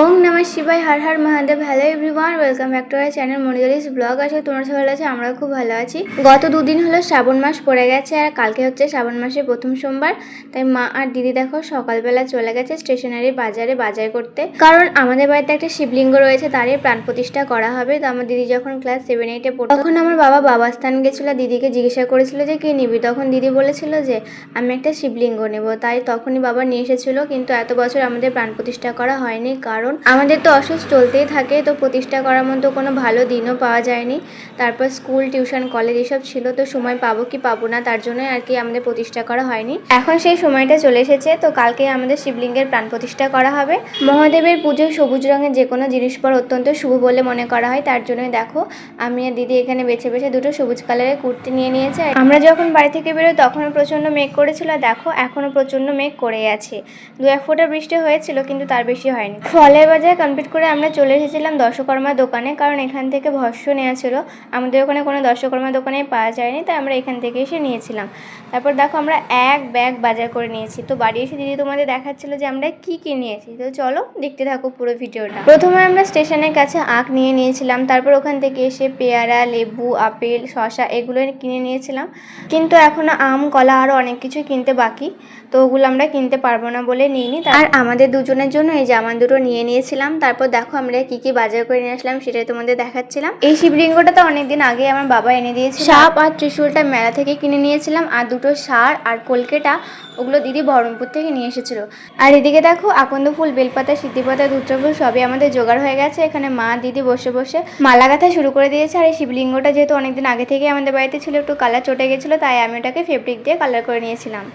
ওম নমঃ শিবাই হর হর Mahadev, hello everyone, welcome back to our channel Monidari's vlog. আছে তোমরা সবাই আছে আমরা খুব ভালো আছি। গত দুদিন হলো শ্রাবণ মাস পড়ে গেছে আর কালকে হচ্ছে শ্রাবণ মাসের প্রথম সোমবার। তাই মা আর দিদি দেখো সকালবেলা চলে গেছে স্টেশনারি বাজারে বাজার করতে। কারণ আমাদের বাড়িতে একটা শিবলিঙ্গ রয়েছে, তারই প্রাণ প্রতিষ্ঠা করা হবে। তো আমার দিদি যখন ক্লাস সেভেন এইটে পড়তো, তখন আমার বাবা বাবাস্থান গেছিল, দিদিকে জিজ্ঞাসা করেছিল যে, কি নিবি? তখন দিদি বলেছিল যে, আমি একটা শিবলিঙ্গ নেব। তাই তখনই বাবা নিয়ে এসেছিল, কিন্তু এত বছর আমাদের প্রাণ প্রতিষ্ঠা করা হয়নি। কারণ আমাদের তো অসুস্থ চলতেই থাকে, তো প্রতিষ্ঠা করার মতো কোনো ভালো দিনও পাওয়া যায়নি। তারপর স্কুল, টিউশন, কলেজ এসব ছিল, তো সময় পাবো কি পাবো না তার জন্যই আর কি আমাদের প্রতিষ্ঠা করা হয়নি। এখন সেই সময়টা চলে এসেছে, তো কালকে আমাদের শিবলিঙ্গের প্রাণ প্রতিষ্ঠা করা হবে। মহাদেবের পুজোয় সবুজ রঙের যে কোনো জিনিস পর অত্যন্ত শুভ বলে মনে করা হয়, তার জন্যই দেখো, আমি আর দিদি এখানে বেছে বেছে দুটো সবুজ কালারের কুর্তি নিয়ে নিয়েছে। আমরা যখন বাড়ি থেকে বেরোই তখনও প্রচণ্ড মেঘ করেছিল, দেখো, এখনও প্রচণ্ড মেঘ করে আছে। দু এক ফোঁটা বৃষ্টি হয়েছিল, কিন্তু তার বেশি হয়নি। ফলের বাজার কমপ্লিট করে আমরা চলে এসেছিলাম দশকর্মা দোকানে, কারণ এখান থেকে ভস্য নেওয়া ছিল। আমাদের ওখানে কোনো দশকর্মা দোকানে পাওয়া যায়নি, তাই আমরা এখান থেকে এসে নিয়েছিলাম। তারপর দেখো আমরা এক ব্যাগ বাজার করে নিয়েছি। তো বাড়ি এসে দিদি তোমাদের দেখাচ্ছিল যে আমরা কি কি নিয়েছি। তো চলো দেখতে থাকো পুরো ভিডিওটা। প্রথমে আমরা স্টেশনের কাছে আখ নিয়ে নিয়েছিলাম। তারপর ওখান থেকে এসে পেয়ারা, লেবু, আপেল শশা এগুলো কিনে নিয়েছিলাম। কিন্তু এখনও আম, কলা আরও অনেক কিছু কিনতে বাকি। তো ওগুলো আমরা কিনতে পারব না বলে নিইনি। আর আমাদের দুজনের জন্য এই জামা দুটো নিয়ে নিয়েছিলাম। তারপর দেখো আমরা কি কি বাজার করে নিয়ে আসলাম সেটাই তোমাদের দেখাচ্ছিলাম। এই শিবলিঙ্গটা তো অনেকদিন আগে আমার বাবা এনে দিয়েছে সাপ আর ত্রিশূলটা মেলা থেকে কিনে নিয়েছিলাম আর দুটো সার আর কলকেটা ওগুলো দিদি বহরমপুর থেকে নিয়ে এসেছিল। আর এদিকে দেখো আকন্দ ফুল বেলপাতা সিদ্ধিপাতা দুত্রফুল সবই আমাদের জোগাড় হয়ে গেছে। এখানে মা দিদি বসে বসে মালা গাঁথা শুরু করে দিয়েছে আর এই শিবলিঙ্গটা যেহেতু অনেকদিন আগে থেকে আমাদের বাড়িতে ছিল একটু কালার চটে গেছিল তাই আমি ওটাকে ফেব্রিক দিয়ে কালার করে নিয়েছিলাম।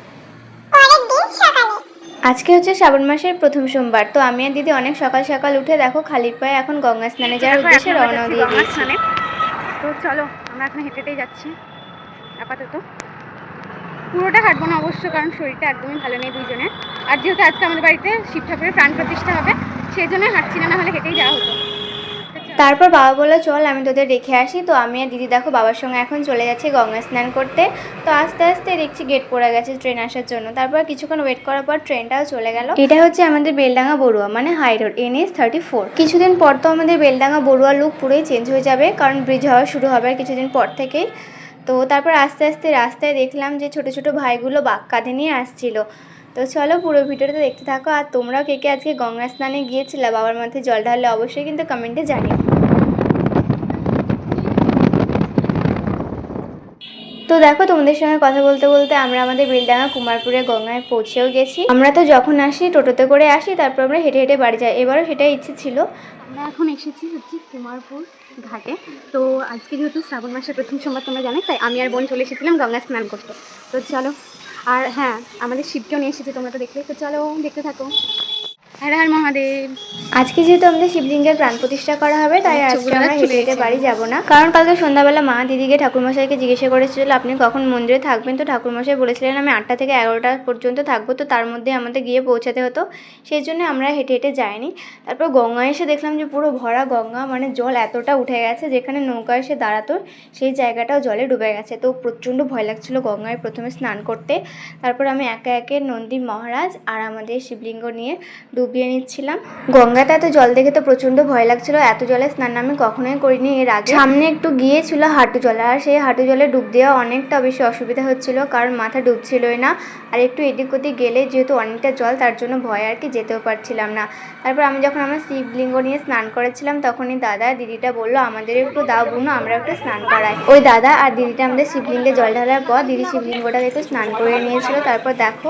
আজকে হচ্ছে শ্রাবণ মাসের প্রথম সোমবার তো আমি আর দিদি অনেক সকাল সকাল উঠে দেখো খালি পায়ে এখন গঙ্গা স্নানে যাওয়ার উদ্দেশ্যে রওনা দিয়ে দিয়েছি। তো চলো আমরা এখন হেঁটে হেঁটেই যাচ্ছি আপাতত। পুরোটা হাঁটবো না অবশ্য কারণ শরীরটা একদমই ভালো নেই দুইজনের। আর যেহেতু আজকে আমাদের বাড়িতে শিব ঠাকুরের প্রাণ প্রতিষ্ঠা হবে সেই জন্যই হাঁটছি না না হলে হেঁটেই যাওয়া হতো। তারপর বাবা বলল, চল, আমি তোদের রেখে আসি। তো আমি আর দিদি দেখো, বাবার সঙ্গে এখন চলে যাচ্ছি গঙ্গা স্নান করতে। তো আস্তে আস্তে দেখছি গেট পড়ে গেছে ট্রেন আসার জন্য। তারপর কিছুক্ষণ ওয়েট করার পর ট্রেনটাও চলে গেল। এটা হচ্ছে আমাদের বেলডাঙ্গা বড়ুয়া মানে high road N S thirty four কিছুদিন পর তো আমাদের বেলডাঙ্গা বড়ুয়া লুক পুরোই চেঞ্জ হয়ে যাবে, কারণ ব্রিজ হওয়া শুরু হবে কিছুদিন পর থেকেই। তো তারপর আস্তে আস্তে রাস্তায় দেখলাম যে ছোট ছোট ভাইগুলো বাক কাঁধে নিয়ে আসছিল। তো চলো পুরো ভিডিওটা দেখতে থাকো। আর তোমরাও কে কে আজকে গঙ্গা স্নানে গিয়েছিলে, বাবার মাথায় জল ঢাললে অবশ্যই কিন্তু কমেন্টে জানিও। তো দেখো, তোমাদের সঙ্গে কথা বলতে বলতে আমরা আমাদের বেলডাঙ্গা কুমারপুরে গঙ্গায় পৌঁছেও গেছি। আমরা তো যখন আসি, টোটোতে করে আসি, তারপর আমরা হেঁটে হেঁটে বাড়ি যাই। এবারও সেটাই ইচ্ছে ছিল। আমরা এখন এসেছি হচ্ছে কুমারপুর ঘাটে। তো আজকে যেহেতু শ্রাবণ মাসের প্রথম সোমবার, তোমরা জানো তাই আমি আর বোন চলে এসেছিলাম গঙ্গা স্নান করতে। তো চলো, আর হ্যাঁ আমাদের শিবকেও নিয়ে এসেছি, তোমরা তো দেখলে। তো চলো, দেখতে থাকো। হ্যাঁ হ্যাঁ মহাদেব। আজকে যেহেতু আমাদের শিবলিঙ্গের প্রাণ প্রতিষ্ঠা করা হবে তাই আজকে আমরা হেঁটে হেঁটে বাড়ি যাব না। কারণ কালকে সন্ধ্যাবেলা মা দিদিকে ঠাকুরমশাইকে জিজ্ঞাসা করেছিল আপনি কখন মন্দিরে থাকবেন? তো ঠাকুরমশাই বলেছিলেন আমি আটটা থেকে এগারোটা পর্যন্ত থাকব। তো তার মধ্যে আমাদের গিয়ে পৌঁছাতে হতো সেই জন্য আমরা হেঁটে হেঁটে যাইনি। তারপর গঙ্গা এসে দেখলাম যে পুরো ভরা গঙ্গা মানে জল এতটা উঠে গেছে যেখানে নৌকা এসে দাঁড়াতো সেই জায়গাটাও জলে ডুবে গেছে। তো প্রচণ্ড ভয় লাগছিল গঙ্গায় প্রথমে স্নান করতে। তারপর আমি একে একে নন্দী মহারাজ আর আমাদের শিবলিঙ্গ নিয়ে ডুবিয়ে নিচ্ছিলাম। গঙ্গাতে এত জল দেখে তো প্রচণ্ড ভয় লাগছিল। এত জলে স্নান আমি কখনোই করিনি। এর আগে সামনে একটু গিয়েছিল হাঁটু জলে। আর সেই হাঁটু জলে ডুব দেওয়া অনেকটা বেশি অসুবিধা হচ্ছিল, কারণ মাথা ডুবছিলই না। আর একটু এদিক ওদিক গেলে যেহেতু অনেকটা জল, তার জন্য ভয় আর কি যেতেও পারছিলাম না। তারপর আমি যখন আমার শিবলিঙ্গ নিয়ে স্নান করেছিলাম, তখনই দাদা দিদিটা বলল, আমাদের একটু দাও বুনো, আমরা একটু স্নান করাই। ওই দাদা আর দিদিটা আমাদের শিবলিঙ্গে জল ঢালার পর দিদি শিবলিঙ্গটা একটু স্নান করে নিয়েছিল। তারপর দেখো,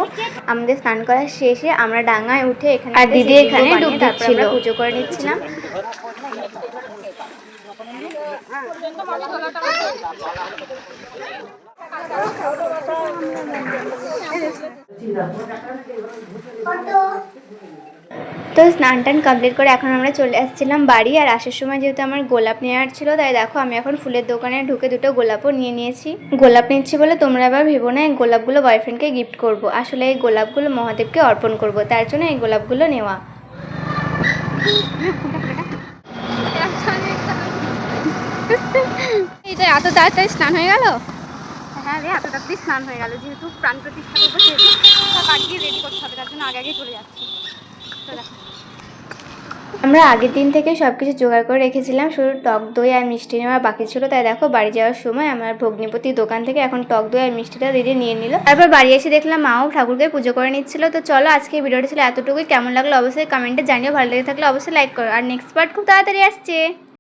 আমাদের স্নান করা শেষে আমরা ডাঙায় উঠে এখানে আর একটা দিদি এখানে ডুব দিচ্ছিল। পুজো করে নিচ্ছিলাম তো স্নান টান কমপ্লিট করে এখন আমরা চলে আসছিলাম বাড়ি, আর আসার সময় যেহেতু আমার গোলাপ নেওয়ার ছিল, তাই দেখো আমি এখন ফুলের দোকানে ঢুকে দুটো গোলাপও নিয়ে নিয়েছি। গোলাপ নিচ্ছি বলে তোমরা আবার ভেবো না, এই গোলাপগুলো বয়ফ্রেন্ডকে গিফট করব। আসলে এই গোলাপগুলো মহাদেবকে অর্পণ করব, তার জন্য এই গোলাপগুলো নেওয়া। যে এত তাড়াতাড়ি স্নান হয়ে গেল? হ্যাঁ রে, এত তাড়াতাড়ি স্নান হয়ে গেল, যেহেতু প্রাণ প্রতিষ্ঠা করব, সেহেতু রেডি করতে হবে, তার জন্য আগে আগে চলে যাচ্ছি। আমরা আগের দিন থেকে সব কিছু জোগাড় করে রেখেছিলাম। শুধু টক দই আর মিষ্টি নেওয়া বাকি ছিল, তাই দেখো বাড়ি যাওয়ার সময় আমার ভগ্নিপতির দোকান থেকে এখন টক দই আর মিষ্টিটা দিদি নিয়ে নিল। তারপর বাড়ি এসে দেখলাম মাও ঠাকুরকে পুজো করে নিচ্ছিল। তো চলো আজকে ভিডিওটা ছিল এতটুকুই। কেমন লাগল অবশ্যই কমেন্টে জানিও। ভালো লেগে থাকলে অবশ্যই লাইক করো। আর নেক্সট পার্ট খুব তাড়াতাড়ি আসছে।